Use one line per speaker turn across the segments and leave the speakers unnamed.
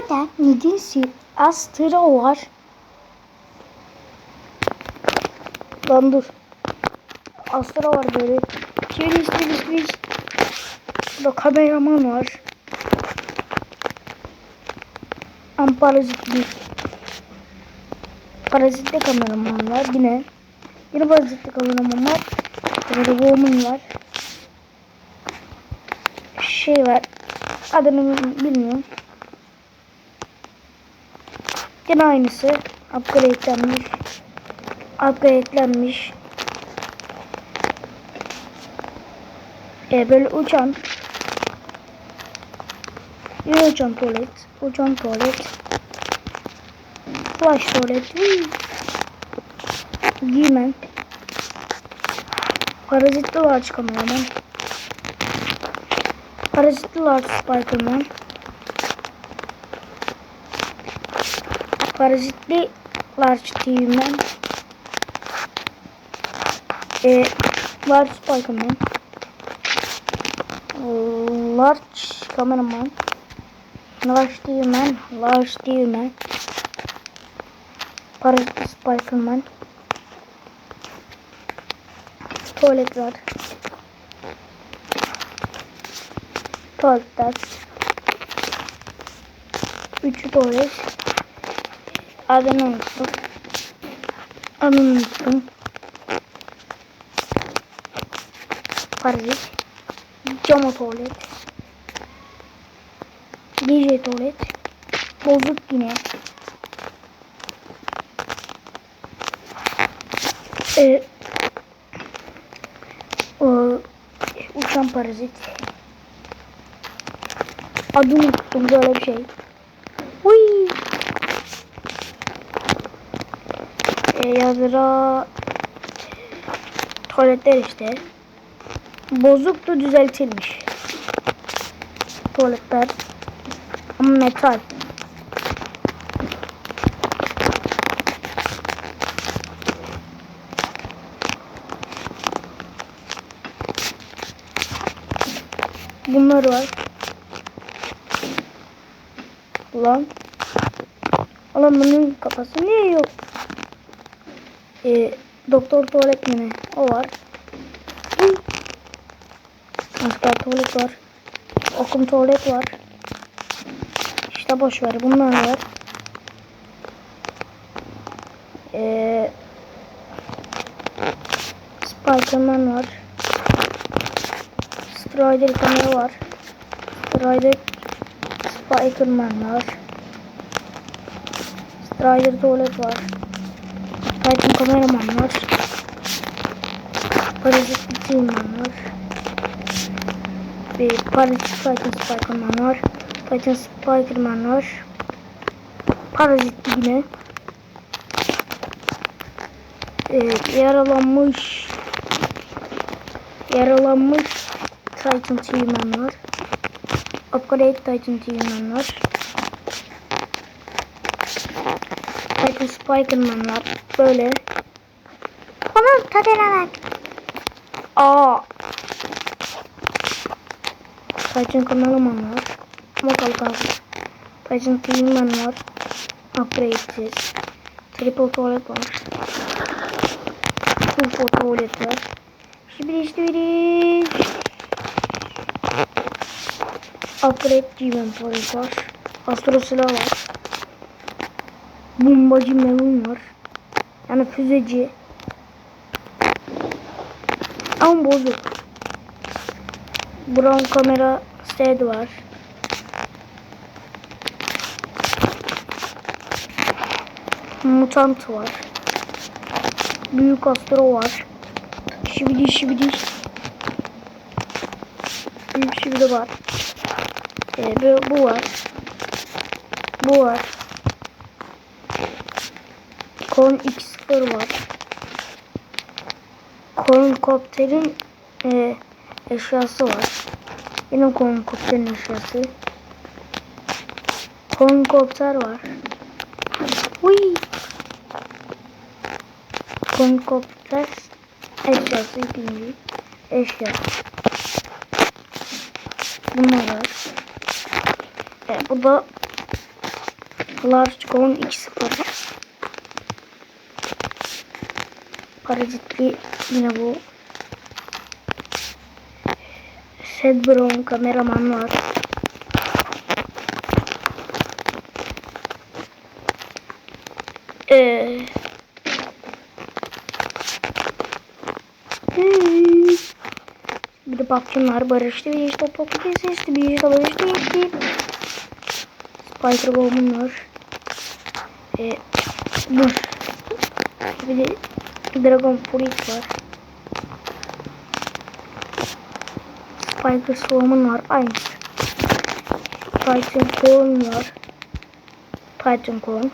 Burada nedense Astra var. Lan dur. Astra var böyle. Çeviriş çeviriş çeviriş. Burada kameraman var. Am parazitli. Parazitli kameraman var yine. Yine parazitli kameraman var. Burada woman var. Şey var. Adını bilmiyorum. Yine aynısı. Upgrade'lenmiş. Upgrade'lenmiş. E, böyle uçan. Yine uçan tuvalet. Uçan tuvalet. Flash tuvalet. Giymen. Parazitli large kameraman. Parazitli large Spiderman. Parazitli large TV-man. E, large Spiderman. Large cameraman. Large TV-man. Large TV-man. Parazitli Spiderman. Tuvalet var. Tuvaletler. Üçü tuvalet. Adını unuttum. Adını unuttum. Parazit. Cama tuvalet. DJ tuvalet. Bozuk yine. Ee, o, uçan parazit. Adını unuttum böyle bir şey. Uy. E, yazıra tuvaletler işte. Bozuktu düzeltilmiş. Tuvaletler. Ama metal. Bunlar var. Ulan. Ulan bunun kafası niye yok? Ee, doktor tuvalet mi? O var. Asker tuvalet var. Okum tuvalet var. İşte boş ver. Bunlar var. Ee, Spiderman var. Strider kamera var. Strider Spiderman var. Strider tuvalet var. Titan kameraman var. Parazit Titan var. Bir Parazit Titan Spiderman var. Titan Spiderman var. Parazit yine. Evet, yaralanmış yaralanmış Titan T-Man var. Upgrade Titan T-Man var. Titan Spiderman var. Böyle. Onun tadına bak. Aa. Titan Kameraman var. Bakalım kaldı. Titan T-Man var. Upgrade'siz. Triple tuvalet var. Triple tuvalet var. Şimdi işte biri. Upgrade G-Man tuvalet var. Astro silah var. Bombacı melon var. Yani füzeci. Ama bozuk. Brown kamera stead var. Mutant var. Büyük astro var. Şibidi şibidi. Büyük şibidi var. Ee, bu var. Bu var. Korn X0 var. Kornkopterin e, eşyası var. Yine kornkopterin eşyası. Kornkopter var. Uy. Kornkopter eşyası ikinci eşya. Bunlar var. E, bu da Large Gon 2-0. Parazitli yine bu. Sed Brown kameraman var. Ee, bir de var. Barıştı bir işte PUBG sesli bir işte barıştı gitti. Spider Bomb'um var. Ee, dur. Bir de Dragon Freak var. Spider Swarm'un var. Aynı. Titan Corn var. Titan Corn.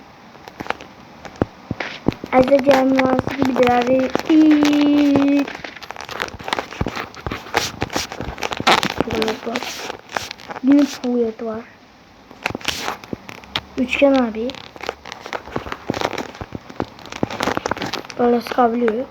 Ezra camiası gibiler. İyi. Tuvalet var. Yine tuvalet var. Üçgen abi. Böyle sıkabiliyor.